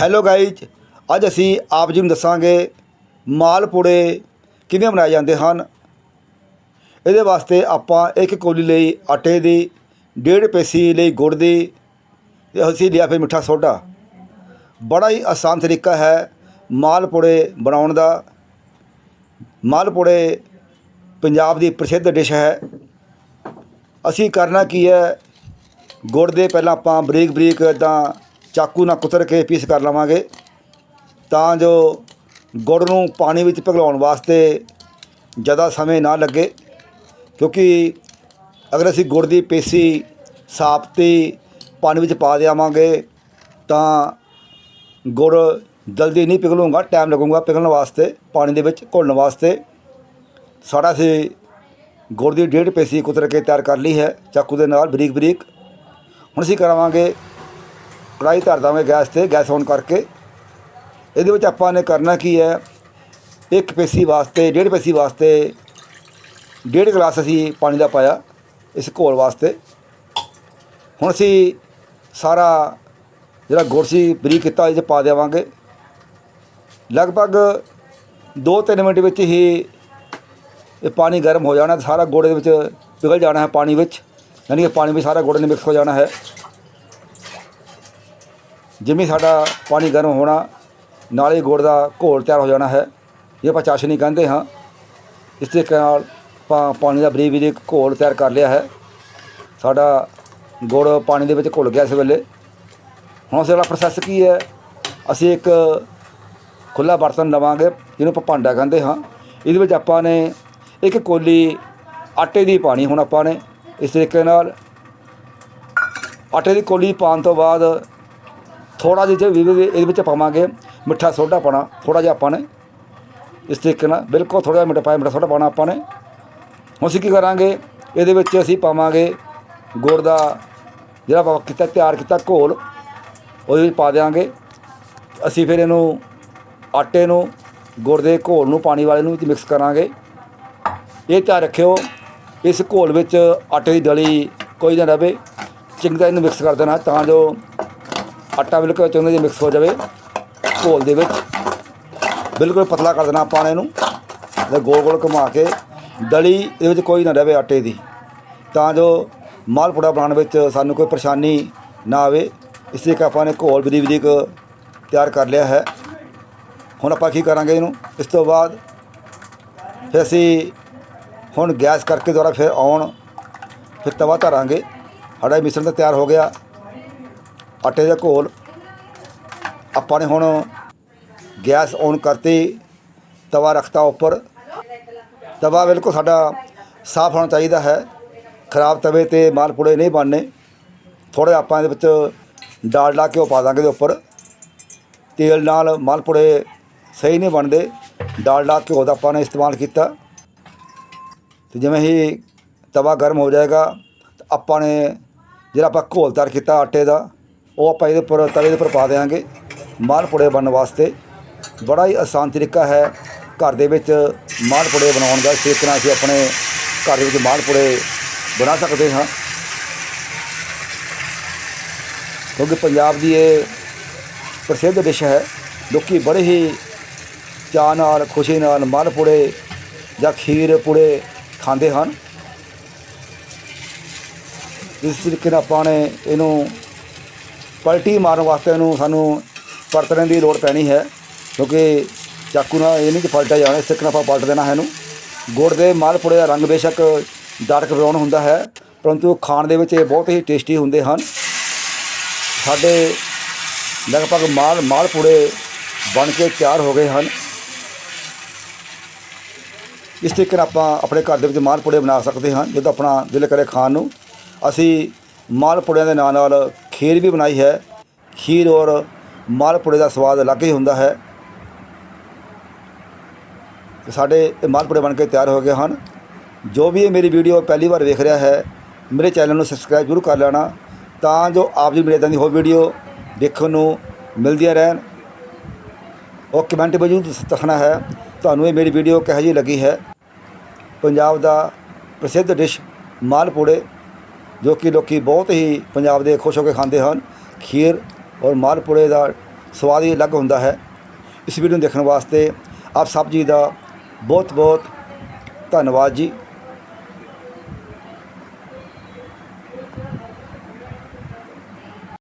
Hello guys ਅੱਜ ਅਸੀਂ ਆਪ ਜੀ ਨੂੰ ਦੱਸਾਂਗੇ ਮਾਲਪੂੜੇ ਕਿਵੇਂ ਬਣਾਏ ਜਾਂਦੇ ਹਨ। ਇਹਦੇ ਵਾਸਤੇ ਆਪਾਂ ਇੱਕ ਕੋਲੀ ਲਈ ਆਟੇ ਦੀ, ਡੇਢ ਪੇਸੀ ਲਈ ਗੁੜ ਦੀ ਤੇ ਅਸੀਂ ਲਿਆ ਫਿਰ ਮਿੱਠਾ ਸੋਡਾ। ਬੜਾ ਹੀ ਆਸਾਨ ਤਰੀਕਾ ਹੈ ਮਾਲਪੂੜੇ ਬਣਾਉਣ ਦਾ। ਮਾਲਪੂੜੇ ਪੰਜਾਬ ਦੀ ਪ੍ਰਸਿੱਧ ਡਿਸ਼ ਹੈ। ਅਸੀਂ ਕਰਨਾ ਕੀ ਹੈ, ਗੁੜ ਦੇ ਪਹਿਲਾਂ ਆਪਾਂ ਬਰੀਕ ਬਰੀਕ ਇਦਾਂ ਚਾਕੂ ਨਾਲ ਕੁਤਰ ਕੇ ਪੀਸ ਕਰ ਲਵਾਂਗੇ। ਤਾਂ ਜੋ ਗੁੜ ਨੂੰ ਪਾਣੀ ਵਿੱਚ ਪਿਘਲਾਉਣ ਵਾਸਤੇ ਜ਼ਿਆਦਾ ਸਮੇਂ ਨਾ ਲੱਗੇ। ਕਿਉਂਕਿ ਅਗਰ ਅਸੀਂ ਗੁੜ ਦੀ ਪੇਸੀ ਸਾਫਤੀ ਪਾਣੀ ਵਿੱਚ ਪਾ ਦੇਵਾਂਗੇ, ਤਾਂ ਗੁੜ ਜਲਦੀ ਨਹੀਂ ਪਿਘਲੂਗਾ, ਟਾਈਮ ਲੱਗੂਗਾ ਪਿਘਲਣ ਵਾਸਤੇ, ਪਾਣੀ ਦੇ ਵਿੱਚ ਘੁਲਣ ਵਾਸਤੇ। ਸਾਡਾ ਅਸੀਂ ਗੁੜ ਦੀ ਡੇਢ ਪੇਸੀ ਕੁਤਰ ਕੇ ਤਿਆਰ ਕਰ ਲਈ ਹੈ, ਚਾਕੂ ਦੇ ਨਾਲ ਬਰੀਕ ਬਰੀਕ ਹੁਣ ਅਸੀਂ ਕਰਾਵਾਂਗੇ ਕੜਾਈ ਧਰ ਦਾਂਗੇ ਗੈਸ ਤੇ, ਗੈਸ ਔਨ ਕਰਕੇ। ਇਹਦੇ ਵਿੱਚ ਆਪਾਂ ਨੇ ਕਰਨਾ ਕੀ ਹੈ, ਇੱਕ ਪੇਸੀ ਵਾਸਤੇ, ਡੇਢ ਪੇਸੀ ਵਾਸਤੇ ਡੇਢ ਗਲਾਸ ਅਸੀਂ ਪਾਣੀ ਦਾ ਪਾਇਆ ਇਸ ਘੋਲ ਵਾਸਤੇ। ਹੁਣ ਅਸੀਂ ਸਾਰਾ ਜਿਹੜਾ ਗੁੜ ਸੀ, ਬਰੀਕ ਕੀਤਾ, ਇਹਦੇ 'ਚ ਪਾ ਦੇਵਾਂਗੇ। ਲਗਭਗ 2-3 ਮਿੰਟ ਵਿੱਚ ਹੀ ਇਹ ਪਾਣੀ ਗਰਮ ਹੋ ਜਾਣਾ, ਸਾਰਾ ਗੁੜ ਦੇ ਵਿੱਚ ਪਿਘਲ ਜਾਣਾ ਹੈ ਪਾਣੀ ਵਿੱਚ। ਯਾਨੀ ਕਿ ਪਾਣੀ ਵਿੱਚ ਸਾਰਾ ਗੁੜ ਨੇ ਮਿਕਸ ਹੋ ਜਾਣਾ ਹੈ। ਜਿਵੇਂ ਸਾਡਾ ਪਾਣੀ ਗਰਮ ਹੋਣਾ, ਨਾਲ ਹੀ ਗੁੜ ਦਾ ਘੋਲ ਤਿਆਰ ਹੋ ਜਾਣਾ ਹੈ, ਇਹ ਆਪਾਂ ਚਾਸ਼ਨੀ ਕਹਿੰਦੇ ਹਾਂ। ਇਸ ਤਰੀਕੇ ਨਾਲ ਆਪਾਂ ਪਾਣੀ ਦਾ ਬਰੀਕ ਬਰੀਕ ਘੋਲ ਤਿਆਰ ਕਰ ਲਿਆ ਹੈ। ਸਾਡਾ ਗੁੜ ਪਾਣੀ ਦੇ ਵਿੱਚ ਘੁਲ ਗਿਆ ਇਸ ਵੇਲੇ। ਹੁਣ ਸਾਡਾ ਪ੍ਰੋਸੈਸ ਕੀ ਹੈ? ਅਸੀਂ ਇੱਕ ਖੁੱਲਾ ਬਰਤਨ ਲਵਾਂਗੇ, ਜਿਹਨੂੰ ਆਪਾਂ ਭਾਂਡਾ ਕਹਿੰਦੇ ਹਾਂ। ਇਹਦੇ ਵਿੱਚ ਆਪਾਂ ਨੇ ਇੱਕ ਕੋਲੀ ਆਟੇ ਦੀ ਪਾਣੀ ਹੁਣ ਆਪਾਂ ਨੇ। ਇਸ ਤਰੀਕੇ ਨਾਲ ਆਟੇ ਦੀ ਕੋਲੀ ਪਾਉਣ ਤੋਂ ਬਾਅਦ ਥੋੜਾ ਜਿਹਾ ਵੀ ਵੀ ਇਹਦੇ ਵਿੱਚ ਪਾਵਾਂਗੇ ਮਿੱਠਾ ਸੋਡਾ ਪਾਣਾ ਥੋੜਾ ਜਿਹਾ ਆਪਾਂ ਨੇ। ਇਸ ਤਰੀਕੇ ਨਾਲ ਬਿਲਕੁਲ ਥੋੜਾ ਜਿਹਾ ਮਿੱਠਾ ਪਾਇਆ, ਮਿੱਠਾ ਸੋਡਾ ਪਾਣਾ ਆਪਾਂ ਨੇ। ਹੁਣ ਅਸੀਂ ਕੀ ਕਰਾਂਗੇ, ਇਹਦੇ ਵਿੱਚ ਅਸੀਂ ਪਾਵਾਂਗੇ ਗੁੜ ਦਾ ਜਿਹੜਾ ਆਪਾਂ ਕੀਤਾ, ਤਿਆਰ ਕੀਤਾ ਘੋਲ, ਉਹਦੇ ਵਿੱਚ ਪਾ ਦਿਆਂਗੇ। ਅਸੀਂ ਫਿਰ ਇਹਨੂੰ ਆਟੇ ਨੂੰ, ਗੁੜ ਦੇ ਘੋਲ ਨੂੰ, ਪਾਣੀ ਵਾਲੇ ਨੂੰ ਵਿੱਚ ਮਿਕਸ ਕਰਾਂਗੇ। ਇਹ ਧਿਆਨ ਰੱਖਿਓ, ਇਸ ਘੋਲ ਵਿੱਚ ਆਟੇ ਦੀ ਡਲੀ ਕੋਈ ਨਾ ਰਵੇ, ਚੰਗੀ ਤਰ੍ਹਾਂ ਇਹਨੂੰ ਮਿਕਸ ਕਰ ਦੇਣਾ ਤਾਂ ਜੋ ਆਟਾ ਬਿਲਕੁਲ ਚੰਗੀ ਜਿਹੀ ਮਿਕਸ ਹੋ ਜਾਵੇ, ਘੋਲ ਦੇ ਵਿੱਚ। ਬਿਲਕੁਲ ਪਤਲਾ ਕਰ ਦੇਣਾ ਆਪਾਂ ਨੇ ਇਹਨੂੰ। ਤੇ ਗੋਲ ਗੋਲ ਘੁਮਾ ਕੇ ਦਲੀ ਇਹਦੇ ਵਿੱਚ ਕੋਈ ਨਾ ਰਹੇ ਆਟੇ ਦੀ। ਤਾਂ ਜੋ ਮਾਲਪੂੜਾ ਬਣਾਉਣ ਵਿੱਚ ਸਾਨੂੰ ਕੋਈ ਪਰੇਸ਼ਾਨੀ ਨਾ ਆਵੇ। ਇਸ ਲਈ ਆਪਾਂ ਨੇ ਘੋਲ ਬਰੀਕ ਬਰੀਕ ਤਿਆਰ ਕਰ ਲਿਆ ਹੈ। ਹੁਣ ਆਪਾਂ ਕੀ ਕਰਾਂਗੇ ਇਹਨੂੰ? ਇਸ ਤੋਂ ਬਾਅਦ ਫਿਰ ਅਸੀਂ ਹੁਣ ਗੈਸ ਕਰਕੇ ਦੁਬਾਰਾ ਫਿਰ ਆਉਣ, ਫਿਰ ਤਵਾ ਧਰਾਂਗੇ। ਸਾਡਾ ਮਿਸ਼ਰਣ ਤਾਂ ਤਿਆਰ ਹੋ ਗਿਆ। ਆਟੇ ਦਾ ਘੋਲ। ਆਪਾਂ ਨੇ ਹੁਣ ਗੈਸ ਔਨ ਕਰਤੀ, ਤਵਾ ਰੱਖਤਾ ਉੱਪਰ। ਤਵਾ ਬਿਲਕੁਲ ਸਾਡਾ ਸਾਫ਼ ਹੋਣਾ ਚਾਹੀਦਾ ਹੈ। ਖਰਾਬ ਤਵੇ ਤੇ ਮਾਲਪੂੜੇ ਨਹੀਂ ਬਣਨੇ। ਥੋੜ੍ਹਾ ਜਿਹਾ ਆਪਾਂ ਇਹਦੇ ਵਿੱਚ ਡਾਲਡਾ ਘਿਓ ਪਾ ਦਾਂਗੇ ਦੇ ਉੱਪਰ। ਤੇਲ ਨਾਲ ਮਾਲਪੂੜੇ ਸਹੀ ਨਹੀਂ ਬਣਦੇ। ਡਾਲਡਾ ਘਿਓ ਦਾ ਆਪਾਂ ਨੇ ਇਸਤੇਮਾਲ ਕੀਤਾ। ਤੇ ਜਿਵੇਂ ਹੀ ਤਵਾ ਗਰਮ ਹੋ ਜਾਏਗਾ, ਆਪਾਂ ਨੇ ਜਿਹੜਾ ਆਪਾਂ ਘੋਲ ਤਿਆਰ ਕੀਤਾ ਆਟੇ ਦਾ ਉਹ ਆਪਾਂ ਇਹਦੇ ਉੱਪਰ ਤਵੇ ਦੇ ਉੱਪਰ ਪਾ ਦੇਵਾਂਗੇ ਮਾਲਪੂੜੇ ਬਣਨ ਵਾਸਤੇ। ਬੜਾ ਹੀ ਆਸਾਨ ਤਰੀਕਾ ਹੈ ਘਰ ਦੇ ਵਿੱਚ ਮਾਲਪੂੜੇ ਬਣਾਉਣ ਦਾ। ਇਸ ਤਰ੍ਹਾਂ ਅਸੀਂ ਆਪਣੇ ਘਰ ਦੇ ਵਿੱਚ ਮਾਲਪੂੜੇ ਬਣਾ ਸਕਦੇ ਹਾਂ। ਕਿਉਂਕਿ ਪੰਜਾਬ ਦੀ ਇਹ ਪ੍ਰਸਿੱਧ ਡਿਸ਼ ਹੈ। ਲੋਕੀ ਬੜੇ ਹੀ ਚਾਅ ਨਾਲ, ਖੁਸ਼ੀ ਨਾਲ ਮਾਲਪੂੜੇ ਜਾਂ ਖੀਰ ਪੂੜੇ ਖਾਂਦੇ ਹਨ। ਇਸ ਤਰੀਕੇ ਨਾਲ ਆਪਾਂ ਨੇ ਇਹਨੂੰ ਪਲਟੀ ਮਾਰਨ ਵਾਸਤੇ ਇਹਨੂੰ ਸਾਨੂੰ ਪਰਤਣ ਦੀ ਲੋੜ ਪੈਣੀ ਹੈ, ਕਿਉਂਕਿ ਚਾਕੂ ਨਾਲ ਇਹ ਨਹੀਂ ਕਿ ਪਲਟਿਆ ਜਾਣਾ ਇਸ ਤਰੀਕੇ ਨਾਲ ਆਪਾਂ ਪਲਟ ਦੇਣਾ ਹੈ ਇਹਨੂੰ। ਗੁੜ ਦੇ ਮਾਲਪੂੜੇ ਦਾ ਰੰਗ ਬੇਸ਼ੱਕ ਡਾਰਕ ਬਰਾਊਨ ਹੁੰਦਾ ਹੈ, ਪਰੰਤੂ ਖਾਣ ਦੇ ਵਿੱਚ ਇਹ ਬਹੁਤ ਹੀ ਟੇਸਟੀ ਹੁੰਦੇ ਹਨ। ਸਾਡੇ ਲਗਭਗ ਮਾਲ, ਮਾਲਪੂੜੇ ਬਣ ਕੇ ਤਿਆਰ ਹੋ ਗਏ ਹਨ। ਇਸ ਤਰੀਕੇ ਨਾਲ ਆਪਾਂ ਆਪਣੇ ਘਰ ਦੇ ਵਿੱਚ ਮਾਲਪੂੜੇ ਬਣਾ ਸਕਦੇ ਹਾਂ, ਜਦੋਂ ਆਪਣਾ ਦਿਲ ਕਰੇ ਖਾਣ ਨੂੰ। ਅਸੀਂ ਮਾਲਪੂੜਿਆਂ ਦੇ ਨਾਲ ਨਾਲ ਖੀਰ ਵੀ ਬਣਾਈ ਹੈ। ਖੀਰ ਔਰ ਮਾਲਪੂੜੇ ਦਾ ਸਵਾਦ ਅਲੱਗ ਹੀ ਹੁੰਦਾ ਹੈ। ਸਾਡੇ ਇਹ ਮਾਲਪੂੜੇ ਬਣ ਕੇ ਤਿਆਰ ਹੋ ਗਏ ਹਨ। ਜੋ ਵੀ ਇਹ ਮੇਰੀ ਵੀਡੀਓ ਪਹਿਲੀ ਵਾਰ ਵੇਖ ਰਿਹਾ ਹੈ, ਮੇਰੇ ਚੈਨਲ ਨੂੰ ਸਬਸਕ੍ਰਾਈਬ ਜ਼ਰੂਰ ਕਰ ਲੈਣਾ ਤਾਂ ਜੋ ਆਪ ਜੀ ਮੇਰੇ ਇੱਦਾਂ ਦੀ ਹੋਰ ਵੀਡੀਓ ਦੇਖਣ ਨੂੰ ਮਿਲਦੀਆਂ ਰਹਿਣ। ਉਹ ਕਮੈਂਟ ਵਿੱਚ ਜ਼ਰੂਰ ਦੱਸਣਾ ਹੈ, ਤੁਹਾਨੂੰ ਇਹ ਮੇਰੀ ਵੀਡੀਓ ਕਿਹੋ ਜਿਹੀ ਲੱਗੀ ਹੈ। ਪੰਜਾਬ ਦਾ ਪ੍ਰਸਿੱਧ ਡਿਸ਼ ਮਾਲਪੂੜੇ। ਜੋ ਕਿ ਲੋਕੀ ਬਹੁਤ ਹੀ ਪੰਜਾਬ ਦੇ ਖੁਸ਼ ਹੋ ਕੇ ਖਾਂਦੇ ਹਨ। ਖੀਰ ਔਰ ਮਾਲਪੂੜੇ ਦਾ ਸਵਾਦ ਹੀ ਅਲੱਗ ਹੁੰਦਾ ਹੈ। ਇਸ ਵੀਡੀਓ ਨੂੰ ਦੇਖਣ ਵਾਸਤੇ ਆਪ ਸਭ ਜੀ ਦਾ ਬਹੁਤ ਬਹੁਤ ਧੰਨਵਾਦ ਜੀ।